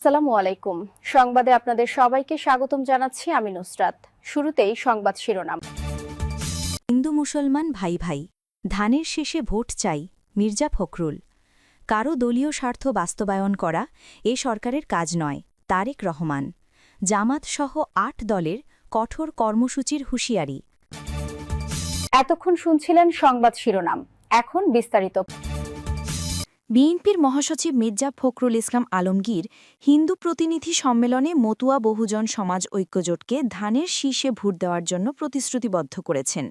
আসসালামু আলাইকুম। সংবাদে আপনাদের সবাইকে স্বাগতম জানাচ্ছি আমি নুসরাত। শুরুতেই সংবাদ শিরোনাম। হিন্দু মুসলমান ভাই ভাই ধানের শেষে ভোট চাই মির্জা ফখরুল। কারও দলীয় স্বার্থ বাস্তবায়ন করা এ সরকারের কাজ নয় তারেক রহমান। জামাত সহ আট দলের কঠোর কর্মসূচির হুঁশিয়ারি। এতক্ষণ শুনছিলেন সংবাদ শিরোনাম। এখন বিস্তারিত। বিএনপির মহাসচিব মির্জা ফখরুল ইসলাম আলমগীর হিন্দু প্রতিনিধি সম্মেলনে মতুয়া বহুজন সমাজ ঐক্যজোটকে ধানের শীর্ষে ভোট দেওয়ার জন্য প্রতিশ্রুতিবদ্ধ করেছেন।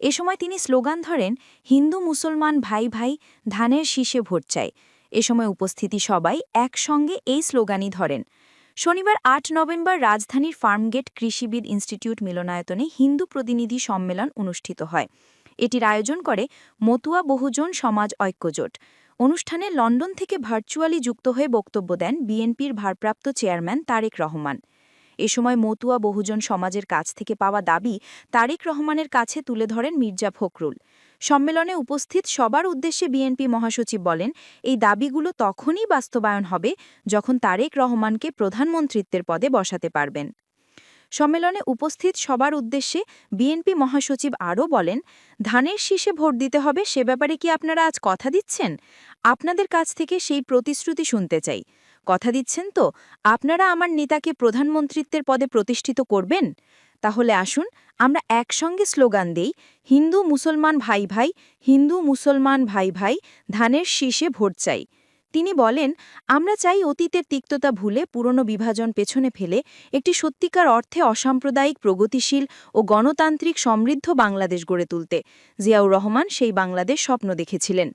এ সময় তিনি স্লোগান ধরেন, হিন্দু মুসলমান ভাই ভাই ধানের শীর্ষে ভোট চাই। এ সময় উপস্থিতি সবাই একসঙ্গে এই স্লোগানই ধরেন। শনিবার আট নভেম্বর রাজধানীর ফার্মগেট কৃষিবিদ ইনস্টিটিউট মিলনায়তনে হিন্দু প্রতিনিধি সম্মেলন অনুষ্ঠিত হয়। এটির আয়োজন করে মতুয়া বহুজন সমাজ ঐক্যজোট। অনুষ্ঠানে লন্ডন থেকে ভার্চুয়ালি যুক্ত হয়ে বক্তব্য দেন বিএনপির ভারপ্রাপ্ত চেয়ারম্যান তারেক রহমান। এ সময় মতুয়া বহুজন সমাজের কাছ থেকে পাওয়া দাবি তারেক রহমানের কাছে তুলে ধরেন মির্জা ফখরুল। সম্মেলনে উপস্থিত সবার উদ্দেশ্যে বিএনপি মহাসচিব বলেন, এই দাবিগুলো তখনই বাস্তবায়ন হবে যখন তারেক রহমানকে প্রধানমন্ত্রিত্বের পদে বসাতে পারবেন। সম্মেলনে উপস্থিত সবার উদ্দেশ্যে বিএনপি মহাসচিব আরও বলেন, ধানের শীষে ভোট দিতে হবে, সে ব্যাপারে কি আপনারা আজ কথা দিচ্ছেন? আপনাদের কাছ থেকে সেই প্রতিশ্রুতি শুনতে চাই। কথা দিচ্ছেন তো? আপনারা আমার নেতাকে প্রধানমন্ত্রিত্বের পদে প্রতিষ্ঠিত করবেন? তাহলে আসুন, আমরা একসঙ্গে স্লোগান দেই, হিন্দু মুসলমান ভাই ভাই, হিন্দু মুসলমান ভাই ভাই, ধানের শীষে ভোট চাই। তিনি বলেন, আমরা চাই অতীতের তিক্ততা ভুলে পুরনো বিভাজন পেছনে ফেলে একটি সত্যিকার অর্থে অসাম্প্রদায়িক, প্রগতিশীল ও গণতান্ত্রিক সমৃদ্ধ বাংলাদেশ গড়ে তুলতে। জিয়াউর রহমান সেই বাংলাদেশ স্বপ্ন দেখেছিলেন।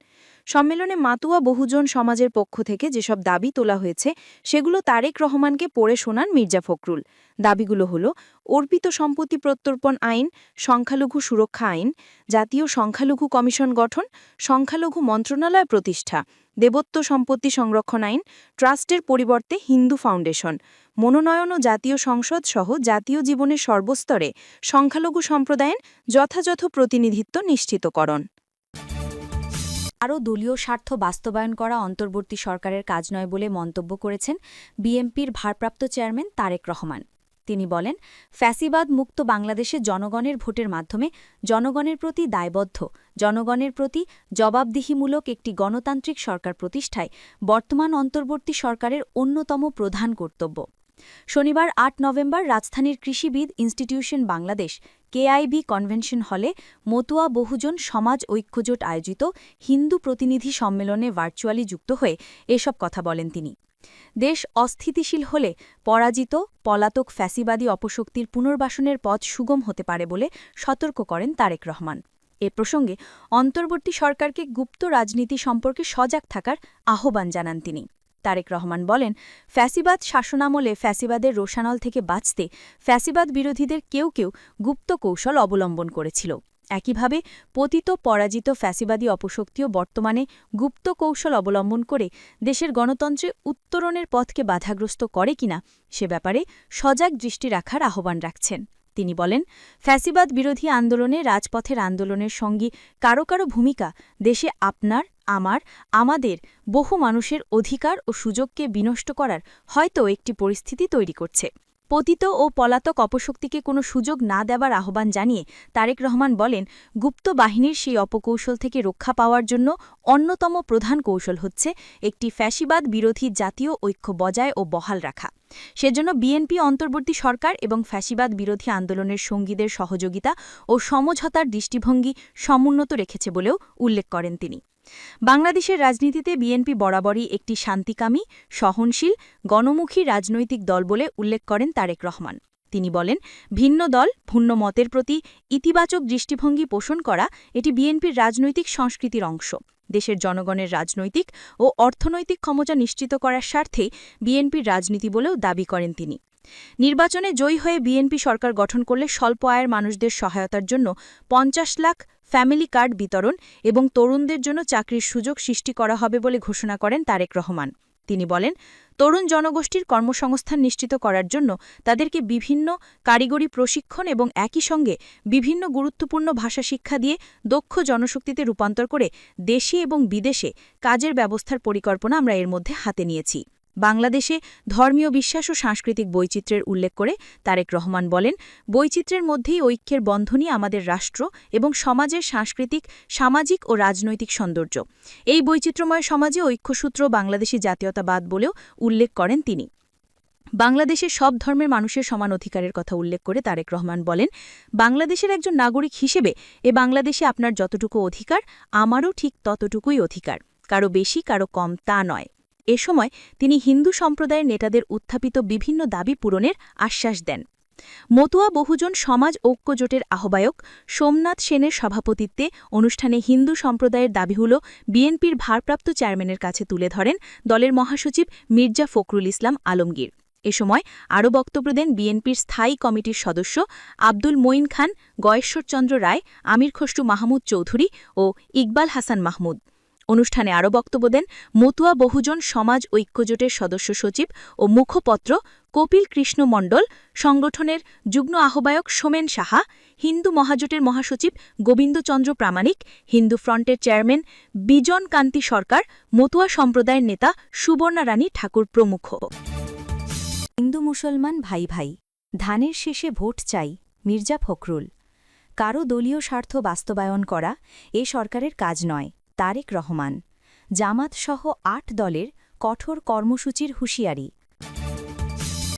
সম্মেলনে মাতুয়া বহুজন সমাজের পক্ষ থেকে যেসব দাবি তোলা হয়েছে, সেগুলো তারেক রহমানকে পড়ে শোনান মির্জা ফখরুল। দাবিগুলো হল, অর্পিত সম্পত্তি প্রত্যর্পণ আইন, সংখ্যালঘু সুরক্ষা আইন, জাতীয় সংখ্যালঘু কমিশন গঠন, সংখ্যালঘু মন্ত্রণালয় প্রতিষ্ঠা দেবত্ব সম্পত্তি সংরক্ষণ আইন, ট্রাস্টের পরিবর্তে হিন্দু ফাউন্ডেশন, মনোনয়ন ও জাতীয় সংসদ সহ জাতীয় জীবনের সর্বস্তরে সংখ্যালঘু সম্প্রদায়ের যথাযথ প্রতিনিধিত্ব নিশ্চিতকরণ। আরও দলীয় স্বার্থ বাস্তবায়ন করা অন্তর্বর্তী সরকারের কাজ নয় বলে মন্তব্য করেছেন বিএনপির ভারপ্রাপ্ত চেয়ারম্যান তারেক রহমান। তিনি বলেন, ফ্যাসিবাদ মুক্ত বাংলাদেশে জনগণের ভোটের মাধ্যমে জনগণের প্রতি দায়বদ্ধ, জনগণের প্রতি জবাবদিহিমূলক একটি গণতান্ত্রিক সরকার প্রতিষ্ঠায় বর্তমান অন্তর্বর্তী সরকারের অন্যতম প্রধান কর্তব্য। শনিবার আট নভেম্বর রাজধানীর কৃষিবিদ ইনস্টিটিউশন বাংলাদেশ, কেআইবি কনভেনশন হলে মতুয়া বহুজন সমাজ ঐক্যজোট আয়োজিত হিন্দু প্রতিনিধি সম্মেলনে ভার্চুয়ালি যুক্ত হয়ে এসব কথা বলেন তিনি। দেশ অস্থিতিশীল হলে পরাজিত, পলাতক ফ্যাসিবাদী অপশক্তির পুনর্বাসনের পথ সুগম হতে পারে বলে সতর্ক করেন তারেক রহমান। এ প্রসঙ্গে অন্তর্বর্তী সরকারকে গুপ্ত রাজনীতি সম্পর্কে সজাগ থাকার আহ্বান জানান তিনি। তারেক রহমান বলেন, ফ্যাসিবাদ শাসনামলে ফ্যাসিবাদের রোশানল থেকে বাঁচতে ফ্যাসিবাদ বিরোধীদের কেউ কেউ গুপ্ত কৌশল অবলম্বন করেছিল। একইভাবে পতিত পরাজিত ফ্যাসিবাদী অপশক্তিও বর্তমানে গুপ্ত কৌশল অবলম্বন করে দেশের গণতন্ত্রে উত্তরণের পথকে বাধাগ্রস্ত করে কিনা সে ব্যাপারে সজাগ দৃষ্টি রাখার আহ্বান রাখছেন। তিনি বলেন, ফ্যাসিবাদ বিরোধী আন্দোলনে রাজপথের আন্দোলনের সঙ্গী কারও কারও ভূমিকা দেশে আপনার, আমার, আমাদের, বহু মানুষের অধিকার ও সুযোগকে বিনষ্ট করার হয়তো একটি পরিস্থিতি তৈরি করছে। পতিত ও পলাতক অপশক্তিকে কোনো সুযোগ না দেবার আহ্বান জানিয়ে তারেক রহমান বলেন, গুপ্ত বাহিনীর সেই অপকৌশল থেকে রক্ষা পাওয়ার জন্য অন্যতম প্রধান কৌশল হচ্ছে একটি ফ্যাসিবাদ বিরোধী জাতীয় ঐক্য বজায় ও বহাল রাখা। সেজন্য বিএনপি অন্তর্বর্তী সরকার এবং ফ্যাসিবাদ বিরোধী আন্দোলনের সঙ্গীদের সহযোগিতা ও সমঝোতার দৃষ্টিভঙ্গি সমুন্নত রেখেছে বলেও উল্লেখ করেন তিনি। বাংলাদেশের রাজনীতিতে বিএনপি বরাবরই একটি শান্তিকামী, সহনশীল, গণমুখী রাজনৈতিক দল বলে উল্লেখ করেন তারেক রহমান। তিনি বলেন, ভিন্ন দল, ভিন্ন মতের প্রতি ইতিবাচক দৃষ্টিভঙ্গি পোষণ করা এটি বিএনপির রাজনৈতিক সংস্কৃতির অংশ। দেশের জনগণের রাজনৈতিক ও অর্থনৈতিক ক্ষমতা নিশ্চিত করার স্বার্থে বিএনপির রাজনীতি বলেও দাবি করেন তিনি। নির্বাচনে জয়ী হয়ে বিএনপি সরকার গঠন করলে স্বল্প আয়ের মানুষদের সহায়তার জন্য পঞ্চাশ লাখ ফ্যামিলি কার্ড বিতরণ এবং তরুণদের জন্য চাকরির সুযোগ সৃষ্টি করা হবে বলে ঘোষণা করেন তারেক রহমান। তিনি বলেন, তরুণ জনগোষ্ঠীর কর্মসংস্থান নিশ্চিত করার জন্য তাদেরকে বিভিন্ন কারিগরি প্রশিক্ষণ এবং একই সঙ্গে বিভিন্ন গুরুত্বপূর্ণ ভাষা শিক্ষা দিয়ে দক্ষ জনশক্তিতে রূপান্তর করে দেশে এবং বিদেশে কাজের ব্যবস্থার পরিকল্পনা আমরা এর মধ্যে হাতে নিয়েছি। বাংলাদেশে ধর্মীয় বিশ্বাস ও সাংস্কৃতিক বৈচিত্র্যের উল্লেখ করে তারেক রহমান বলেন, বৈচিত্র্যের মধ্যেই ঐক্যের বন্ধনই আমাদের রাষ্ট্র এবং সমাজের সাংস্কৃতিক, সামাজিক ও রাজনৈতিক সৌন্দর্য। এই বৈচিত্র্যময় সমাজে ঐক্যসূত্র বাংলাদেশি জাতীয়তাবাদ বলেও উল্লেখ করেন তিনি। বাংলাদেশের সব ধর্মের মানুষের সমান অধিকারের কথা উল্লেখ করে তারেক রহমান বলেন, বাংলাদেশের একজন নাগরিক হিসেবে এ বাংলাদেশে আপনার যতটুকু অধিকার, আমারও ঠিক ততটুকুই অধিকার। কারও বেশি, কারও কম, তা নয়। এ সময় তিনি হিন্দু সম্প্রদায়ের নেতাদের উত্থাপিত বিভিন্ন দাবি পূরণের আশ্বাস দেন। মতুয়া বহুজন সমাজ ঐক্য জোটের আহ্বায়ক সোমনাথ সেনের সভাপতিত্বে অনুষ্ঠানে হিন্দু সম্প্রদায়ের দাবিগুলো বিএনপির ভারপ্রাপ্ত চেয়ারম্যানের কাছে তুলে ধরেন দলের মহাসচিব মির্জা ফখরুল ইসলাম আলমগীর। এ সময় আরও বক্তব্য দেন বিএনপির স্থায়ী কমিটির সদস্য আব্দুল মঈন খান, গয়েশ্বরচন্দ্র রায়, আমির খসরু মাহমুদ চৌধুরী ও ইকবাল হাসান মাহমুদ। অনুষ্ঠানে আরও বক্তব্য দেন মতুয়া বহুজন সমাজ ঐক্যজোটের সদস্য সচিব ও মুখপত্র কপিল কৃষ্ণ মণ্ডল, সংগঠনের যুগ্ম আহ্বায়ক সোমেন সাহা, হিন্দু মহাজোটের মহাসচিব গোবিন্দচন্দ্র প্রামাণিক, হিন্দু ফ্রন্টের চেয়ারম্যান বিজন কান্তি সরকার, মতুয়া সম্প্রদায়ের নেতা সুবর্ণা রানী ঠাকুর প্রমুখ। হিন্দু মুসলমান ভাই ভাই, ধানের শেষে ভোট চাই, মির্জা ফখরুল। কারও দলীয় স্বার্থ বাস্তবায়ন করা এ সরকারের কাজ নয়। তারেক রহমান। জামাতসহ আট দলের কঠোর কর্মসূচির হুঁশিয়ারি।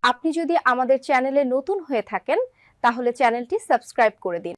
আপনি যদি আমাদের চ্যানেলে নতুন হয়ে থাকেন, তাহলে চ্যানেলটি সাবস্ক্রাইব করে দিন।